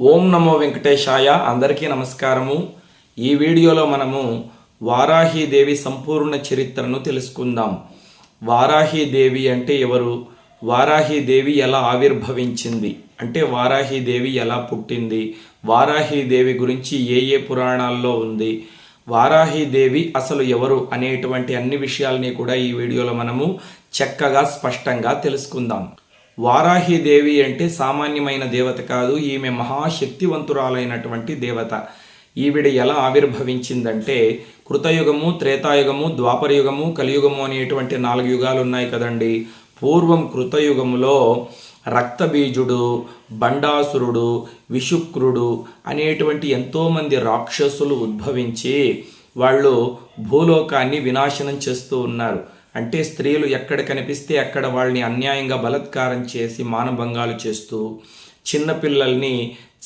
ఓం నమో వెంకటేశాయ అందరికీ నమస్కారము. ఈ వీడియోలో మనము వారాహీదేవి సంపూర్ణ చరిత్రను తెలుసుకుందాం. వారాహీదేవి అంటే ఎవరు? వారాహీదేవి ఎలా ఆవిర్భవించింది? అంటే వారాహీదేవి ఎలా పుట్టింది? వారాహీదేవి గురించి ఏ ఏ పురాణాల్లో ఉంది? వారాహీదేవి అసలు ఎవరు? అనేటువంటి అన్ని విషయాల్ని కూడా ఈ వీడియోలో మనము చక్కగా స్పష్టంగా తెలుసుకుందాం. వారాహిదేవి అంటే సామాన్యమైన దేవత కాదు ఈమె మహాశక్తివంతురాలైనటువంటి దేవత. ఈవిడ ఎలా ఆవిర్భవించిందంటే కృతయుగము త్రేతాయుగము ద్వాపరయుగము కలియుగము అనేటువంటి నాలుగు యుగాలు ఉన్నాయి కదండి. పూర్వం కృతయుగములో రక్తబీజుడు బండాసురుడు విశుక్రుడు అనేటువంటి ఎంతోమంది రాక్షసులు ఉద్భవించి వాళ్ళు భూలోకాన్ని వినాశనం చేస్తూ ఉన్నారు. అంటే స్త్రీలు ఎక్కడ కనిపిస్తే అక్కడ వాళ్ళని అన్యాయంగా బలత్కారం చేసి మానభంగాలు చేస్తూ చిన్నపిల్లల్ని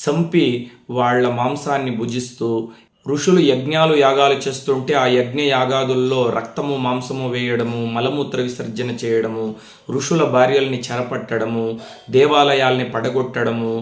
చంపి వాళ్ళ మాంసాన్ని భుజిస్తూ ఋషులు యజ్ఞాలు యాగాలు చేస్తుంటే ఆ యజ్ఞ యాగాదుల్లో రక్తము మాంసము వేయడము మలమూత్ర విసర్జన చేయడము ఋషుల భార్యల్ని చెరపట్టడము దేవాలయాల్ని పడగొట్టడము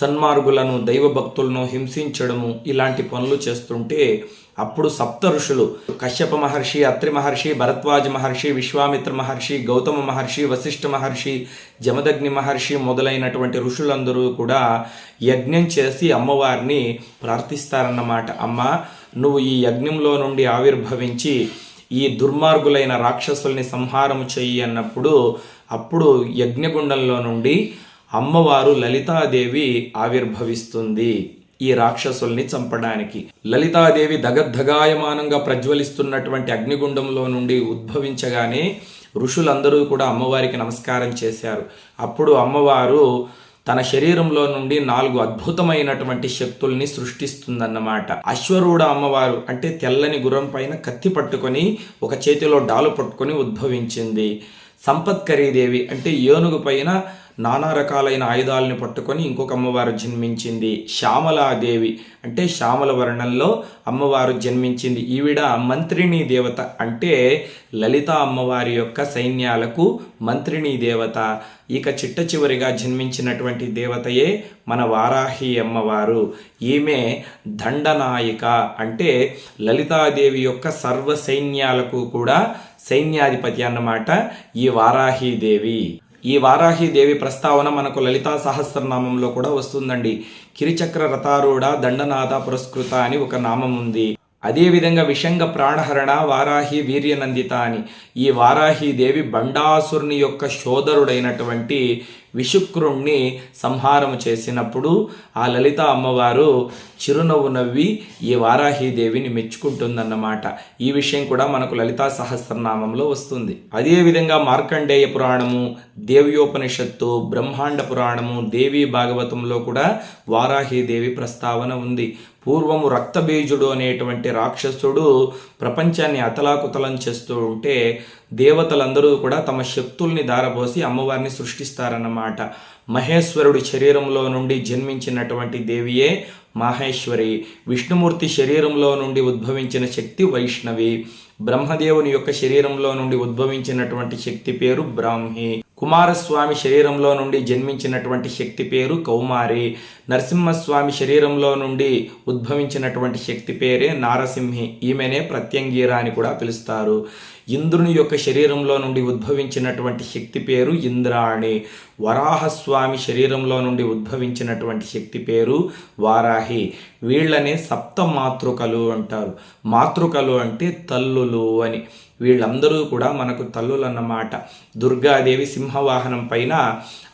సన్మార్గులను దైవభక్తులను హింసించడము ఇలాంటి పనులు చేస్తుంటే అప్పుడు సప్త ఋషులు కశ్యప మహర్షి అత్రి మహర్షి భరద్వాజ మహర్షి విశ్వామిత్ర మహర్షి గౌతమ మహర్షి వశిష్ఠ మహర్షి జమదగ్ని మహర్షి మొదలైనటువంటి ఋషులందరూ కూడా యజ్ఞం చేసి అమ్మవారిని ప్రార్థిస్తారన్నమాట. అమ్మ నువ్వు ఈ యజ్ఞంలో నుండి ఆవిర్భవించి ఈ దుర్మార్గులైన రాక్షసుల్ని సంహారము చెయ్యి అన్నప్పుడు అప్పుడు యజ్ఞగుండంలో నుండి అమ్మవారు లలితాదేవి ఆవిర్భవిస్తుంది ఈ రాక్షసుల్ని చంపడానికి. లలితాదేవి దగద్ధగాయమానంగా ప్రజ్వలిస్తున్నటువంటి అగ్నిగుండంలో నుండి ఉద్భవించగానే ఋషులందరూ కూడా అమ్మవారికి నమస్కారం చేశారు. అప్పుడు అమ్మవారు తన శరీరంలో నుండి నాలుగు అద్భుతమైనటువంటి శక్తుల్ని సృష్టిస్తుందన్నమాట. అశ్వరూఢ అమ్మవారు అంటే తెల్లని గుర్రం పైన కత్తి పట్టుకొని ఒక చేతిలో డాలు పట్టుకొని ఉద్భవించింది. సంపత్కరీదేవి అంటే ఏనుగు పైన నానా రకాలైన ఆయుధాలను పట్టుకొని ఇంకొక అమ్మవారు జన్మించింది శ్యామలాదేవి. అంటే శ్యామల వర్ణంలో అమ్మవారు జన్మించింది. ఈవిడ మంత్రిణీ దేవత అంటే లలిత అమ్మవారి యొక్క సైన్యాలకు మంత్రిణీ దేవత. ఇక చిట్ట చివరిగా జన్మించినటువంటి దేవతయే మన వారాహి అమ్మవారు. ఈమె దండనాయిక అంటే లలితాదేవి యొక్క సర్వ సైన్యాలకు కూడా సైన్యాధిపతి అన్నమాట ఈ వారాహీదేవి ఈ వారాహి దేవి ప్రస్తావన మనకు లలితా సహస్రనామంలో కూడా వస్తుందండి. కిరిచక్ర రథారూఢ దండనాథ పురస్కృత అని ఒక నామం ఉంది. అదేవిధంగా విషంగ ప్రాణహరణ వారాహి వీర్యనందిత అని. ఈ వారాహి దేవి బండాసురుని యొక్క సోదరుడైనటువంటి విశుక్రుణ్ణి సంహారం చేసినప్పుడు ఆ లలిత అమ్మవారు చిరునవ్వు నవ్వి ఈ వారాహీదేవిని మెచ్చుకుంటుందన్నమాట. ఈ విషయం కూడా మనకు లలితా సహస్రనామంలో వస్తుంది. అదేవిధంగా మార్కండేయ పురాణము దేవ్యోపనిషత్తు బ్రహ్మాండ పురాణము దేవి భాగవతంలో కూడా వారాహీదేవి ప్రస్తావన ఉంది. పూర్వము రక్తబీజుడు అనేటువంటి రాక్షసుడు ప్రపంచాన్ని అతలాకుతలం చేస్తూ ఉంటే దేవతలందరూ కూడా తమ శక్తుల్ని దారబోసి అమ్మవారిని సృష్టిస్తారన్నమాట. మహేశ్వరుడి శరీరంలో నుండి జన్మించినటువంటి దేవియే మాహేశ్వరి. విష్ణుమూర్తి శరీరంలో నుండి ఉద్భవించిన శక్తి వైష్ణవి. బ్రహ్మదేవుని యొక్క శరీరంలో నుండి ఉద్భవించినటువంటి శక్తి పేరు బ్రాహ్మి. కుమారస్వామి శరీరంలో నుండి జన్మించినటువంటి శక్తి పేరు కౌమారి. నరసింహస్వామి శరీరంలో నుండి ఉద్భవించినటువంటి శక్తి పేరే నారసింహి. ఈమెనే ప్రత్యంగీర అని కూడా పిలుస్తారు. ఇంద్రుని యొక్క శరీరంలో నుండి ఉద్భవించినటువంటి శక్తి పేరు ఇంద్రాణి. వరాహస్వామి శరీరంలో నుండి ఉద్భవించినటువంటి శక్తి పేరు వారాహి. వీళ్ళనే సప్త మాతృకలు అంటారు. మాతృకలు అంటే తల్లులు అని. వీళ్ళందరూ కూడా మనకు తల్లులన్నమాట దుర్గాదేవి సింహవాహనం పైన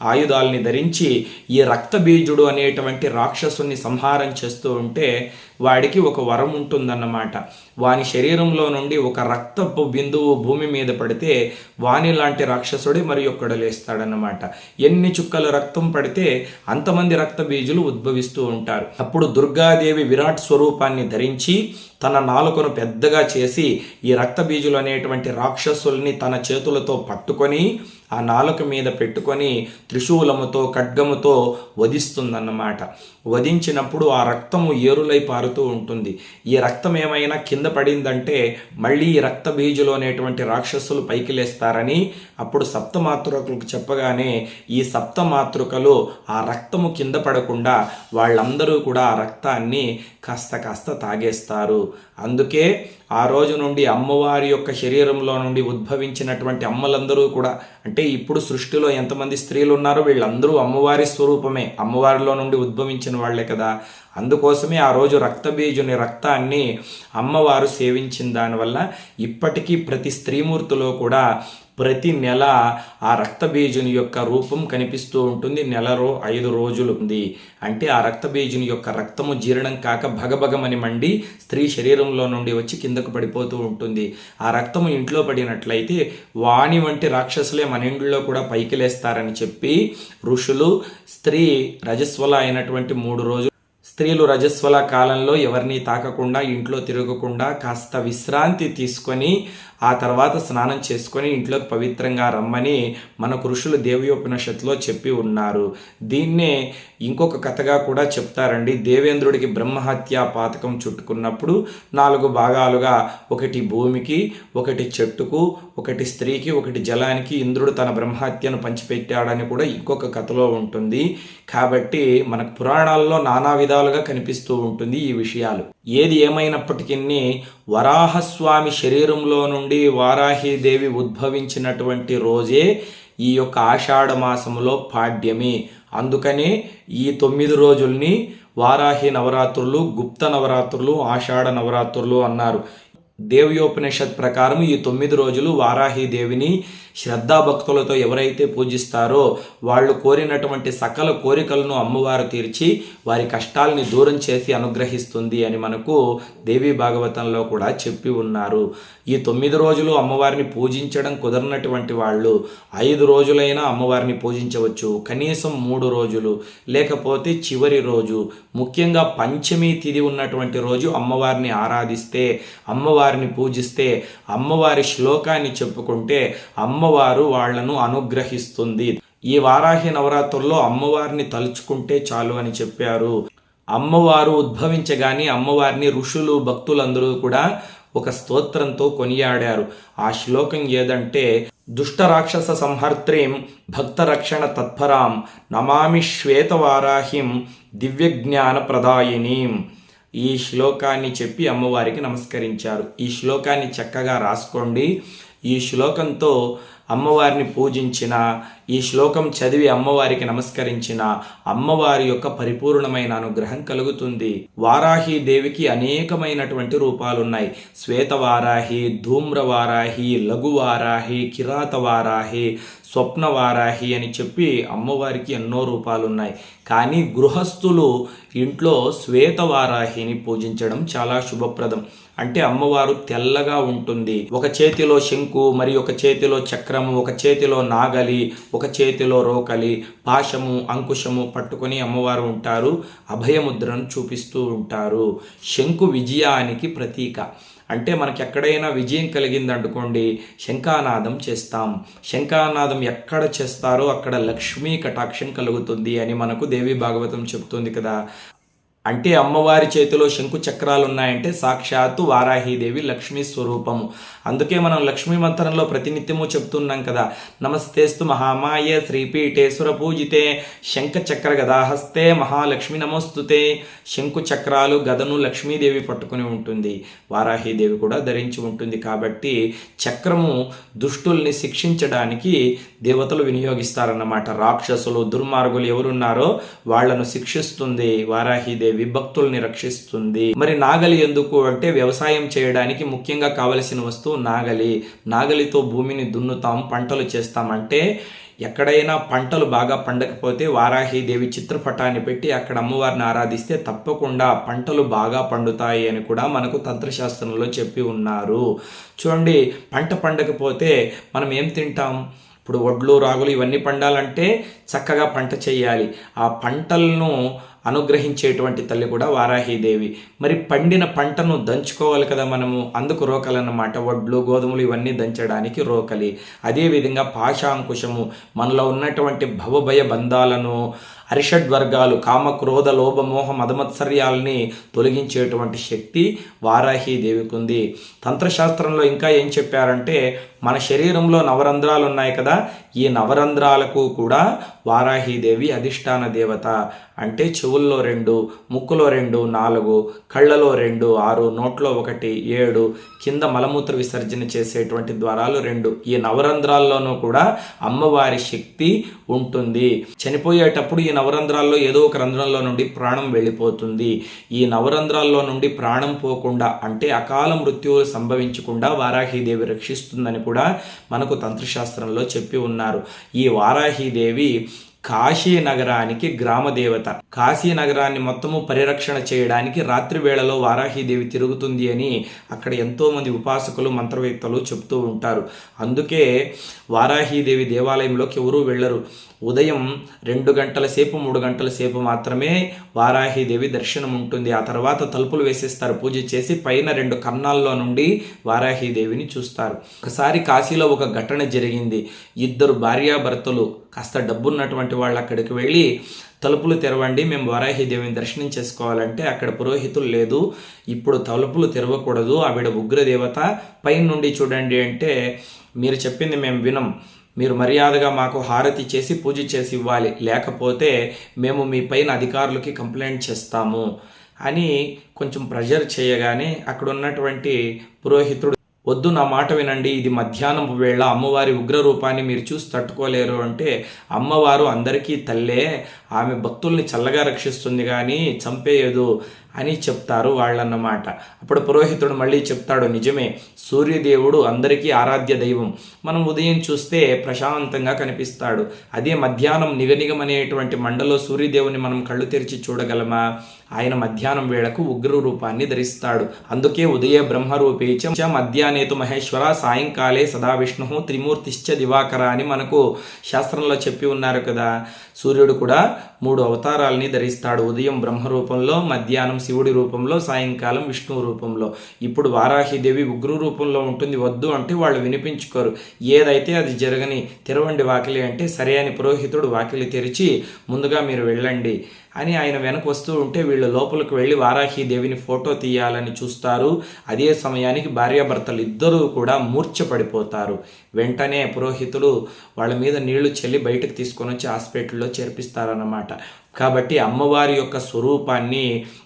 ఆయుధాలని ధరించి ఈ రక్తబీజుడు అనేటువంటి రాక్షసుని సంహారం చేస్తూ ఉంటే వాడికి ఒక వరం ఉంటుందన్నమాట. వాని శరీరంలో నుండి ఒక రక్తపు బిందువు భూమి మీద పడితే వాని లాంటి రాక్షసుడి మరి ఒక్కడు లేస్తాడన్నమాట. ఎన్ని చుక్కల రక్తం పడితే అంతమంది రక్త బీజులు ఉద్భవిస్తూ ఉంటారు. అప్పుడు దుర్గాదేవి విరాట్ స్వరూపాన్ని ధరించి తన నాలుకను పెద్దగా చేసి ఈ రక్త బీజులు అనేటువంటి రాక్షసుల్ని తన చేతులతో పట్టుకొని ఆ నాలుక మీద పెట్టుకొని త్రిశూలముతో ఖడ్గముతో వధిస్తుందన్నమాట. వధించినప్పుడు ఆ రక్తము ఏరులై పారు పారుతూ ఉంటుంది. ఈ రక్తం ఏమైనా కింద పడిందంటే మళ్ళీ ఈ రక్త బీజులు అనేటువంటి రాక్షసులు పైకి లేస్తారని అప్పుడు సప్తమాతృకలకు చెప్పగానే ఈ సప్తమాతృకలు ఆ రక్తము కింద పడకుండా వాళ్ళందరూ కూడా ఆ రక్తాన్ని కాస్త కాస్త తాగేస్తారు. అందుకే ఆ రోజు నుండి అమ్మవారి యొక్క శరీరంలో నుండి ఉద్భవించినటువంటి అమ్మలందరూ కూడా అంటే ఇప్పుడు సృష్టిలో ఎంతమంది స్త్రీలు ఉన్నారో వీళ్ళందరూ అమ్మవారి స్వరూపమే. అమ్మవారిలో నుండి ఉద్భవించిన వాళ్ళే కదా. అందుకోసమే ఆ రోజు రక్తబీజుని రక్తాన్ని అమ్మవారు సేవించిన దానివల్ల ఇప్పటికీ ప్రతి స్త్రీమూర్తిలో కూడా ప్రతి నెల ఆ రక్తబీజుని యొక్క రూపం కనిపిస్తూ ఉంటుంది. నెల రో ఐదు రోజులు ఉంది. అంటే ఆ రక్తబీజుని యొక్క రక్తము జీర్ణం కాక భగభగమని మండి స్త్రీ శరీరంలో నుండి వచ్చి కిందకు పడిపోతూ ఉంటుంది. ఆ రక్తము ఇంట్లో పడినట్లయితే వాణి వంటి రాక్షసులే మన ఇంట్లో కూడా పైకి లేస్తారని చెప్పి ఋషులు స్త్రీ రజస్వల అయినటువంటి మూడు రోజులు స్త్రీలు రజస్వల కాలంలో ఎవరిని తాకకుండా ఇంట్లో తిరగకుండా కాస్త విశ్రాంతి తీసుకొని ఆ తర్వాత స్నానం చేసుకొని ఇంట్లోకి పవిత్రంగా రమ్మని మన ఋషులు దేవయోపనిషత్తులో చెప్పి ఉన్నారు. దీన్నే ఇంకొక కథగా కూడా చెప్తారండి. దేవేంద్రుడికి బ్రహ్మహత్య పాతకం చుట్టుకున్నప్పుడు నాలుగు భాగాలుగా ఒకటి భూమికి ఒకటి చెట్టుకు ఒకటి స్త్రీకి ఒకటి జలానికి ఇంద్రుడు తన బ్రహ్మహత్యను పంచిపెట్టాడని కూడా ఇంకొక కథలో ఉంటుంది. కాబట్టి మనకు పురాణాల్లో నానా విధాలుగా కనిపిస్తూ ఉంటుంది ఈ విషయాలు. ఏది ఏమైనప్పటికీ వరాహస్వామి శరీరంలో నుండి వారాహీదేవి ఉద్భవించినటువంటి రోజే ఈ యొక్క ఆషాఢ మాసంలో పాడ్యమి. అందుకని ఈ తొమ్మిది రోజుల్ని వారాహి నవరాత్రులు గుప్త నవరాత్రులు ఆషాఢ నవరాత్రులు అన్నారు. దేవ్యోపనిషత్ ప్రకారం ఈ తొమ్మిది రోజులు వారాహి దేవిని శ్రద్ధాభక్తులతో ఎవరైతే పూజిస్తారో వాళ్ళు కోరినటువంటి సకల కోరికలను అమ్మవారు తీర్చి వారి కష్టాలని దూరం చేసి అనుగ్రహిస్తుంది అని మనకు దేవీ భాగవతంలో కూడా చెప్పి ఉన్నారు. ఈ తొమ్మిది రోజులు అమ్మవారిని పూజించడం కుదరనటువంటి వాళ్ళు ఐదు రోజులైనా అమ్మవారిని పూజించవచ్చు. కనీసం మూడు రోజులు లేకపోతే చివరి రోజు ముఖ్యంగా పంచమి తిథి ఉన్నటువంటి రోజు అమ్మవారిని ఆరాధిస్తే అమ్మవారిని పూజిస్తే అమ్మవారి శ్లోకాన్ని చెప్పుకుంటే అమ్మ అమ్మవారు వాళ్ళను అనుగ్రహిస్తుంది. ఈ వారాహి నవరాత్రుల్లో అమ్మవారిని తలుచుకుంటే చాలు అని చెప్పారు. అమ్మవారు ఉద్భవించగానే అమ్మవారిని ఋషులు భక్తులందరూ కూడా ఒక స్తోత్రంతో కొనియాడారు. ఆ శ్లోకం ఏదంటే దుష్ట రాక్షస సంహర్త్రీం భక్తరక్షణ తత్పరాం నమామి శ్వేతవారాహిం దివ్యజ్ఞాన ప్రదాయినీం ఈ శ్లోకాన్ని చెప్పి అమ్మవారికి నమస్కరించారు. ఈ శ్లోకాన్ని చక్కగా రాసుకోండి. ఈ శ్లోకంతో అమ్మవారిని పూజించిన ఈ శ్లోకం చదివి అమ్మవారికి నమస్కరించిన అమ్మవారి యొక్క పరిపూర్ణమైన అనుగ్రహం కలుగుతుంది. వారాహి దేవికి అనేకమైనటువంటి రూపాలున్నాయి. శ్వేతవారాహి ధూమ్రవారాహి లఘువారాహి కిరాతవారాహి స్వప్నవారాహి అని చెప్పి అమ్మవారికి ఎన్నో రూపాలున్నాయి. కానీ గృహస్థులు ఇంట్లో శ్వేతవారాహిని పూజించడం చాలా శుభప్రదం. అంటే అమ్మవారు తెల్లగా ఉంటుంది. ఒక చేతిలో శంకు మరి ఒక చేతిలో చక్రము ఒక చేతిలో నాగలి ఒక చేతిలో రోకలి పాశము అంకుశము పట్టుకొని అమ్మవారు ఉంటారు. అభయముద్రను చూపిస్తూ ఉంటారు. శంకు విజయానికి ప్రతీక. అంటే మనకి ఎక్కడైనా విజయం కలిగిందనుకోండి శంఖానాదం చేస్తాం. శంఖానాదం ఎక్కడ చేస్తారో అక్కడ లక్ష్మీ కటాక్షం కలుగుతుంది అని మనకు దేవి భాగవతం చెప్తుంది కదా. అంటే అమ్మవారి చేతిలో శంకు చక్రాలు ఉన్నాయంటే సాక్షాత్తు వారాహీదేవి లక్ష్మీ స్వరూపము. అందుకే మనం లక్ష్మీ మంత్రంలో ప్రతినిత్యము చెప్తున్నాం కదా. నమస్తేస్తు మహామాయ శ్రీపీఠేశ్వర పూజితే శంఖ చక్ర గదాహస్తే మహాలక్ష్మి నమోస్తుతే. శంకు చక్రాలు గదను లక్ష్మీదేవి పట్టుకుని ఉంటుంది. వారాహీదేవి కూడా ధరించి ఉంటుంది కాబట్టి చక్రము దుష్టుల్ని శిక్షించడానికి దేవతలు వినియోగిస్తారన్నమాట. రాక్షసులు దుర్మార్గులు ఎవరున్నారో వాళ్ళను శిక్షిస్తుంది వారాహీదేవి. విభక్తుల్ని రక్షిస్తుంది. మరి నాగలి ఎందుకు అంటే వ్యవసాయం చేయడానికి ముఖ్యంగా కావలసిన వస్తువు నాగలి. నాగలితో భూమిని దున్నుతాం పంటలు చేస్తామంటే ఎక్కడైనా పంటలు బాగా పండకపోతే వారాహిదేవి చిత్రపటాన్ని పెట్టి అక్కడ అమ్మవారిని ఆరాధిస్తే తప్పకుండా పంటలు బాగా పండుతాయి అని కూడా మనకు తంత్రశాస్త్రంలో చెప్పి ఉన్నారు. చూడండి పంట పండకపోతే మనం ఏం తింటాం? ఇప్పుడు వడ్లు రాగులు ఇవన్నీ పండాలంటే చక్కగా పంట చేయాలి. ఆ పంటలను అనుగ్రహించేటువంటి తల్లి కూడా వారాహీదేవి. మరి పండిన పంటను దంచుకోవాలి కదా మనము. అందుకు రోకలన్నమాట. వడ్లు గోధుమలు ఇవన్నీ దంచడానికి రోకలి. అదేవిధంగా పాశాంకుశము మనలో ఉన్నటువంటి భవభయ బంధాలను అరిషడ్ వర్గాలు కామ క్రోధ లోభ మోహ మదమత్సర్యాలని తొలగించేటువంటి శక్తి వారాహీదేవికి ఉంది తంత్రశాస్త్రంలో ఇంకా ఏం చెప్పారంటే మన శరీరంలో నవరంధ్రాలు ఉన్నాయి కదా ఈ నవరంధ్రాలకు కూడా వారాహీదేవి అధిష్టాన దేవత. అంటే చెవుల్లో రెండు ముక్కులో రెండు నాలుగు కళ్ళలో రెండు ఆరు నోట్లో ఒకటి ఏడు కింద మలమూత్ర విసర్జన చేసేటువంటి ద్వారాలు రెండు. ఈ నవరంధ్రాల్లోనూ కూడా అమ్మవారి శక్తి ఉంటుంది. చనిపోయేటప్పుడు ఈ నవరంధ్రాల్లో ఏదో ఒక రంధ్రంలో నుండి ప్రాణం వెళ్ళిపోతుంది. ఈ నవరంధ్రాల్లో నుండి ప్రాణం పోకుండా అంటే అకాల మృత్యువులు సంభవించకుండా వారాహీదేవి రక్షిస్తుందని కూడా మనకు తంత్రశాస్త్రంలో చెప్పి ఉన్నారు. ఈ వారాహీదేవి కాశీ నగరానికి గ్రామదేవత. కాశీ నగరాన్ని మొత్తము పరిరక్షణ చేయడానికి రాత్రి వేళలో వారాహీదేవి తిరుగుతుంది అని అక్కడ ఎంతోమంది ఉపాసకులు మంత్రవేత్తలు చెప్తూ ఉంటారు. అందుకే వారాహీదేవి దేవాలయంలోకి ఎవరూ వెళ్ళరు. ఉదయం రెండు గంటల సేపు మూడు గంటల సేపు మాత్రమే వారాహీదేవి దర్శనం ఉంటుంది. ఆ తర్వాత తలుపులు వేసేస్తారు. పూజ చేసి పైన రెండు కన్నాల్లో నుండి వారాహీదేవిని చూస్తారు. ఒకసారి కాశీలో ఒక ఘటన జరిగింది. ఇద్దరు భార్యాభర్తలు కాస్త డబ్బున్నటువంటి వాళ్ళు అక్కడికి వెళ్ళి తలుపులు తెరవండి మేము వారాహిదేవిని దర్శనం చేసుకోవాలంటే అక్కడ పురోహితులు లేదు. ఇప్పుడు తలుపులు తెరవకూడదు. ఆవిడ ఉగ్రదేవత. పైనుండి చూడండి అంటే మీరు చెప్పింది మేము వినం. మీరు మర్యాదగా మాకు హారతి చేసి పూజ చేసి ఇవ్వాలి. లేకపోతే మేము మీ పైన అధికారులకి కంప్లైంట్ చేస్తాము అని కొంచెం ప్రెజర్ చేయగానే అక్కడ ఉన్నటువంటి పురోహితుడు వద్దు నా మాట వినండి ఇది మధ్యాహ్నం వేళ అమ్మవారి ఉగ్ర రూపాన్ని మీరు చూసి తట్టుకోలేరు అంటే అమ్మవారు అందరికీ తల్లే ఆమె భక్తుల్ని చల్లగా రక్షిస్తుంది కానీ చంపేయదు. అని చెప్తారు వాళ్ళన్నమాట. అప్పుడు పురోహితుడు మళ్ళీ చెప్తాడు నిజమే సూర్యదేవుడు అందరికీ ఆరాధ్య దైవం. మనం ఉదయం చూస్తే ప్రశాంతంగా కనిపిస్తాడు. అదే మధ్యాహ్నం నిగనిగమనేటువంటి మండలో సూర్యదేవుని మనం కళ్ళు తెరిచి చూడగలమా? ఆయన మధ్యాహ్నం వేళకు ఉగ్ర రూపాన్ని ధరిస్తాడు. అందుకే ఉదయ బ్రహ్మరూపేచ మధ్యాహ్నేతు మహేశ్వర సాయంకాలే సదా విష్ణు త్రిమూర్తిశ్చ దివాకర అని మనకు శాస్త్రంలో చెప్పి ఉన్నారు కదా. సూర్యుడు కూడా మూడు అవతారాలని ధరిస్తాడు. ఉదయం బ్రహ్మ రూపంలో మధ్యాహ్నం శివుడి రూపంలో సాయంకాలం విష్ణు రూపంలో. ఇప్పుడు వారాహిదేవి ఉగ్ర రూపంలో ఉంటుంది. వద్దు అంటే వాళ్ళు వినిపించుకోరు. ఏదైతే అది జరగని తెరవండి వాకిలి అంటే సరే అని పురోహితుడు వాకిలి తెరిచి ముందుగా మీరు వెళ్ళండి. అని ఆయన వెనక వస్తూ ఉంటే వీళ్ళు లోపలికి వెళ్ళి వారాహి దేవిని ఫోటో తీయాలని చూస్తారు. అదే సమయానికి భార్యాభర్తలు ఇద్దరూ కూడా మూర్ఛపడిపోతారు. వెంటనే పురోహితుడు వాళ్ళ మీద నీళ్ళు చెల్లి బయటకు తీసుకొని వచ్చి హాస్పిటల్లో చేర్పిస్తారన్నమాట. కాబట్టి అమ్మవారి యొక్క స్వరూపాన్ని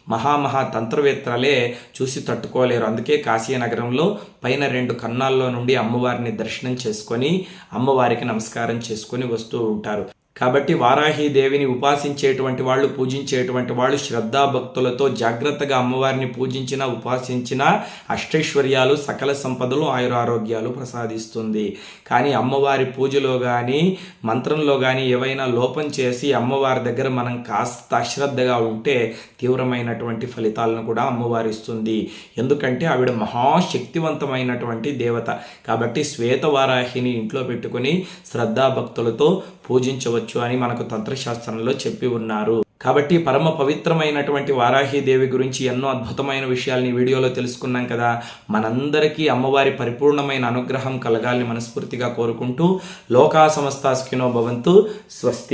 మహామహా తంత్రవేత్తలే చూసి తట్టుకోలేరు. అందుకే కాశీ నగరంలో పైన రెండు కన్నాల్లో నుండి అమ్మవారిని దర్శనం చేసుకొని అమ్మవారికి నమస్కారం చేసుకొని వస్తూ ఉంటారు. కాబట్టి వారాహి దేవిని ఉపాసించేటువంటి వాళ్ళు పూజించేటువంటి వాళ్ళు శ్రద్ధాభక్తులతో జాగ్రత్తగా అమ్మవారిని పూజించిన ఉపాసించిన అష్టైశ్వర్యాలు సకల సంపదలు ఆయురారోగ్యాలు ప్రసాదిస్తుంది. కానీ అమ్మవారి పూజలో కానీ మంత్రంలో కానీ ఏవైనా లోపం చేసి అమ్మవారి దగ్గర మనం కాస్త అశ్రద్ధగా ఉంటే తీవ్రమైనటువంటి ఫలితాలను కూడా అమ్మవారు ఇస్తుంది. ఎందుకంటే ఆవిడ మహాశక్తివంతమైనటువంటి దేవత. కాబట్టి శ్వేతవారాహిని ఇంట్లో పెట్టుకుని శ్రద్ధాభక్తులతో పూజించవచ్చు అని మనకు తంత్రశాస్త్రంలో చెప్పి ఉన్నారు. కాబట్టి పరమ పవిత్రమైనటువంటి వారాహీదేవి గురించి ఎన్నో అద్భుతమైన విషయాల్ని వీడియోలో తెలుసుకున్నాం కదా. మనందరికీ అమ్మవారి పరిపూర్ణమైన అనుగ్రహం కలగాలని మనస్ఫూర్తిగా కోరుకుంటూ లోకా సమస్తాస్కినో భవంతు. స్వస్తి.